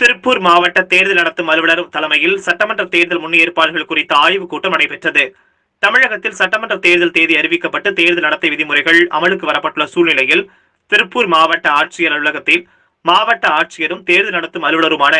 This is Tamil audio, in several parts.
திருப்பூர் மாவட்ட தேர்தல் நடத்தும் அலுவலர் தலைமையில் சட்டமன்ற தேர்தல் முன்னேற்பாடுகள் குறித்த ஆய்வுக் கூட்டம் நடைபெற்றது. தமிழகத்தில் சட்டமன்ற தேர்தல் தேதி அறிவிக்கப்பட்டு தேர்தல் நடத்தை விதிமுறைகள் அமலுக்கு வரப்பட்டுள்ள சூழ்நிலையில் திருப்பூர் மாவட்ட ஆட்சியர் அலுவலகத்தில் மாவட்ட ஆட்சியரும் தேர்தல் நடத்தும் அலுவலருமான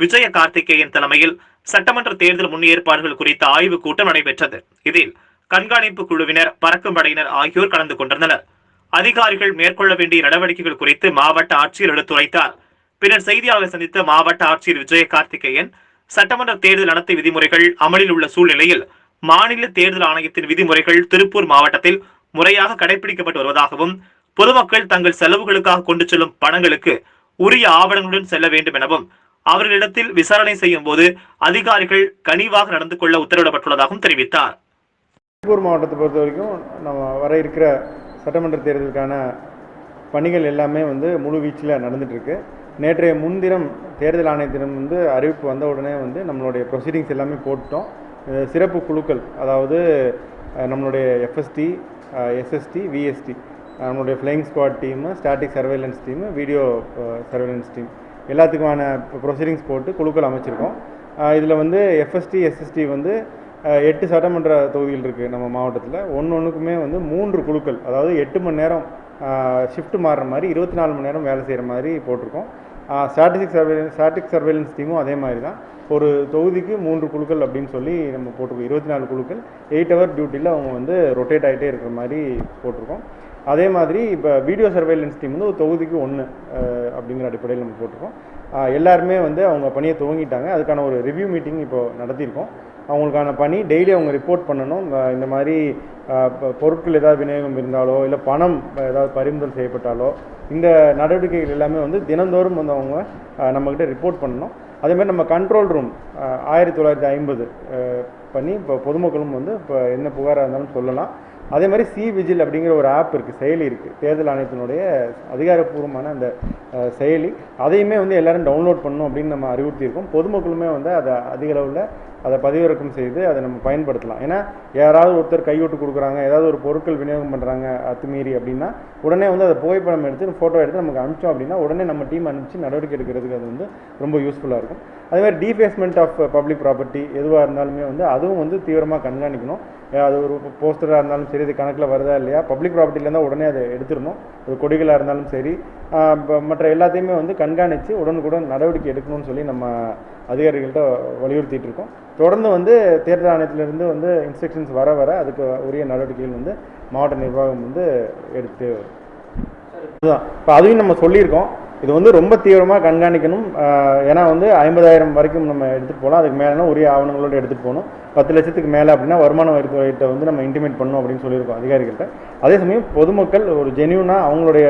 விஜய கார்த்திகேயன் தலைமையில் சட்டமன்ற தேர்தல் முன்னேற்பாடுகள் குறித்த ஆய்வுக் கூட்டம் நடைபெற்றது. இதில் கண்காணிப்பு குழுவினர் பறக்கும் படையினர் ஆகியோர் கலந்து கொண்டிருந்தனர் அதிகாரிகள் மேற்கொள்ள வேண்டிய நடவடிக்கைகள் குறித்து மாவட்ட ஆட்சியர் எடுத்துரைத்தார். பின்னர் செய்தியாளர்களை சந்தித்த மாவட்ட ஆட்சியர் விஜய கார்த்திகேயன் சட்டமன்ற தேர்தல் நடத்தை விதிமுறைகள் அமலில் உள்ள சூழ்நிலையில் மாநில தேர்தல் ஆணையத்தின் விதிமுறைகள் திருப்பூர் மாவட்டத்தில் முறையாக கடைபிடிக்கப்பட்டு வருவதாகவும் பொதுமக்கள் தங்கள் செலவுகளுக்காக கொண்டு செல்லும் பணங்களுக்கு உரிய ஆவணங்களுடன் செல்ல வேண்டும் எனவும் அவர்களிடத்தில் விசாரணை செய்யும் போது அதிகாரிகள் கனிவாக நடந்து கொள்ள உத்தரவிடப்பட்டுள்ளதாகவும் தெரிவித்தார். திருப்பூர் மாவட்டத்தை பொறுத்த வரைக்கும் நம்ம வர இருக்கிற சட்டமன்ற தேர்தலுக்கான பணிகள் எல்லாமே வந்து முழு வீச்சில் நடந்துகிட்ருக்கு நேற்றைய முன்தினம் தேர்தல் ஆணையத்திடம் வந்து அறிவிப்பு வந்த உடனே வந்து நம்மளுடைய ப்ரொசீடிங்ஸ் எல்லாமே போட்டோம். சிறப்பு குழுக்கள் அதாவது நம்மளுடைய எஃப்எஸ்டி எஸ்எஸ்டி விஎஸ்டி நம்மளுடைய flying squad team static surveillance team video surveillance team எல்லாத்துக்குமான proceedings போட்டு குழுக்கள் அமைச்சிருக்கோம். இதில் வந்து எஃப்எஸ்டி எஸ்எஸ்டி வந்து எட்டு சட்டமன்ற தொகுதிகள் இருக்குது நம்ம மாவட்டத்தில். ஒன்று ஒன்றுக்குமே வந்து மூன்று குழுக்கள் அதாவது எட்டு மணி நேரம் ஷிஃப்ட் மாறுற மாதிரி இருபத்தி நாலு மணி நேரம் வேலை செய்கிற மாதிரி போட்டிருக்கோம். ஸ்டாட்டிக் சர்வேலன்ஸ் ஸ்டாட்டிக் சர்வேலன்ஸ் டீமும் அதே மாதிரி தான் ஒரு தொகுதிக்கு மூன்று குழுக்கள் அப்படின்னு சொல்லி நம்ம போட்டிருக்கோம். இருபத்தி நாலு குழுக்கள். எயிட் ஹவர் டியூட்டியில் அவங்க வந்து ரொட்டேட் ஆகிட்டே இருக்கிற மாதிரி போட்டிருக்கோம். அதே மாதிரி இப்போ வீடியோ சர்வேலன்ஸ் டீம் வந்து ஒரு தொகுதிக்கு ஒன்று அப்படிங்கிற அடிப்படையில் நம்ம போட்டிருக்கோம். எல்லாருமே வந்து அவங்க பணியை துவங்கிட்டாங்க. அதுக்கான ஒரு ரிவ்யூ மீட்டிங் இப்போ நடத்தியிருக்கோம். அவங்களுக்கான பணி டெய்லி அவங்க ரிப்போர்ட் பண்ணணும். இந்த மாதிரி பொருட்கள் ஏதாவது விநியோகம் இருந்தாலோ இல்லை பணம் ஏதாவது பறிமுதல் செய்யப்பட்டாலோ இந்த நடவடிக்கைகள் எல்லாமே வந்து தினந்தோறும் வந்து அவங்க நம்மக்கிட்ட ரிப்போர்ட் பண்ணணும். அதேமாதிரி நம்ம கண்ட்ரோல் ரூம் ஆயிரத்தி தொள்ளாயிரத்தி ஐம்பது பண்ணி இப்போ பொதுமக்களும் வந்து இப்போ என்ன புகாராக இருந்தாலும் சொல்லலாம். அதே மாதிரி சி விஜில் அப்படிங்கிற ஒரு ஆப் இருக்குது செயலி இருக்குது தேர்தல் ஆணையத்தினுடைய அதிகாரப்பூர்வமான அந்த செயலி. அதையுமே வந்து எல்லோரும் டவுன்லோட் பண்ணணும் அப்படின்னு நம்ம அறிவுறுத்தியிருக்கோம். பொதுமக்களுமே வந்து அதை அதிக அளவில் அதை பதிவிறக்கம் செய்து அதை நம்ம பயன்படுத்தலாம். ஏன்னா யாராவது ஒருத்தர் கைவிட்டு கொடுக்குறாங்க ஏதாவது ஒரு பொருட்கள் விநியோகம் பண்ணுறாங்க அத்துமீறி அப்படின்னா உடனே வந்து அதை புகைப்படம் எடுத்து ஃபோட்டோ எடுத்து நமக்கு அனுப்பிச்சோம் அப்படின்னா உடனே நம்ம டீம் அனுப்பிச்சு நடவடிக்கை எடுக்கிறதுக்கு அது வந்து ரொம்ப யூஸ்ஃபுல்லாக இருக்கும். அதே மாதிரி டீஃபேஸ்மெண்ட் ஆஃப் பப்ளிக் ப்ராப்பர்ட்டி எதுவாக இருந்தாலுமே வந்து அதுவும் வந்து தீவிரமாக கண்காணிக்கணும். அது ஒரு போஸ்டராக இருந்தாலும் சரி இது கணக்கில் வருதா இல்லையா? பப்ளிக் ப்ராப்பர்ட்டியில் உடனே அதை எடுத்துடணும். அது கொடிகளாக இருந்தாலும் சரி. மற்ற எல்லாத்தையுமே வந்து கண்காணித்து உடனுக்குடன் நடவடிக்கை எடுக்கணும்னு சொல்லி நம்ம அதிகாரிகள்கிட்ட வலியுறுத்திட்டு இருக்கோம். தொடர்ந்து வந்து தேர்தல் ஆணையத்திலிருந்து வந்து இன்ஸ்ட்ரக்ஷன்ஸ் வர வர அதுக்கு உரிய நடவடிக்கைகள் வந்து மாவட்ட நிர்வாகம் வந்து எடுத்து அதுதான் இப்போ அதையும் நம்ம சொல்லியிருக்கோம். இது வந்து ரொம்ப தீவிரமாக கண்காணிக்கணும். ஏன்னா வந்து ஐம்பதாயிரம் வரைக்கும் நம்ம எடுத்துகிட்டு போகலாம். அதுக்கு மேலேனா உரிய ஆவணங்களோடு எடுத்துகிட்டு போகணும். பத்து லட்சத்துக்கு மேலே அப்படின்னா வருமான வரித்துறையிட்ட வந்து நம்ம இன்டிமேட் பண்ணணும் அப்படின்னு சொல்லியிருக்கோம் அதிகாரிகள்கிட்ட. அதே சமயம் பொதுமக்கள் ஒரு ஜென்யூனாக அவங்களுடைய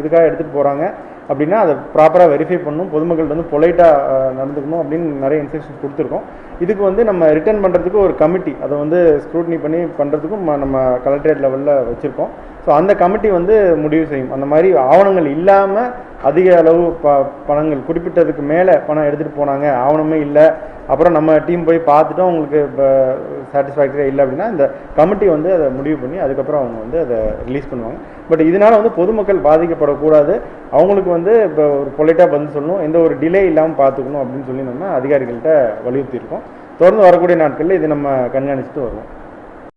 இதுக்காக எடுத்துகிட்டு போகிறாங்க அப்படின்னா அதை ப்ராப்பராக வெரிஃபை பண்ணணும். பொதுமக்கள் வந்து பொலைட்டாக நடந்துக்கணும் அப்படின்னு நிறைய இன்ஸ்ட்ரக்ஷன்ஸ் கொடுத்துருக்கோம். இதுக்கு வந்து நம்ம ரிட்டர்ன் பண்ணுறதுக்கு ஒரு கமிட்டி அதை வந்து ஸ்க்ரூட்னி பண்ணி பண்ணுறதுக்கும் நம்ம கலெக்டரேட் லெவலில் வச்சுருக்கோம். ஸோ அந்த கமிட்டி வந்து முடிவு செய்யும். அந்த மாதிரி ஆவணங்கள் இல்லாமல் அதிக அளவு ப பணங்கள் குறிப்பிட்டதுக்கு மேலே பணம் எடுத்துகிட்டு போனாங்க. ஆவணமே இல்லை. அப்புறம் நம்ம டீம் போய் பார்த்துட்டோம். உங்களுக்கு இப்போ சாட்டிஸ்ஃபேக்டரியாக இல்லை அப்படின்னா இந்த கமிட்டி வந்து அதை முடிவு பண்ணி அதுக்கப்புறம் அவங்க வந்து அதை ரிலீஸ் பண்ணுவாங்க. பட் இதனால் வந்து பொதுமக்கள் பாதிக்கப்படக்கூடாது. அவங்களுக்கு வந்து இப்போ ஒரு பொலைட்டாக பதில் சொல்லணும். எந்த ஒரு டிலே இல்லாமல் பார்த்துக்கணும் அப்படின்னு சொல்லி நம்ம அதிகாரிகள்கிட்ட வலியுறுத்தியிருக்கோம். தொடர்ந்து வரக்கூடிய நாட்களில் இது நம்ம கண்காணிச்சுட்டு வருவோம்.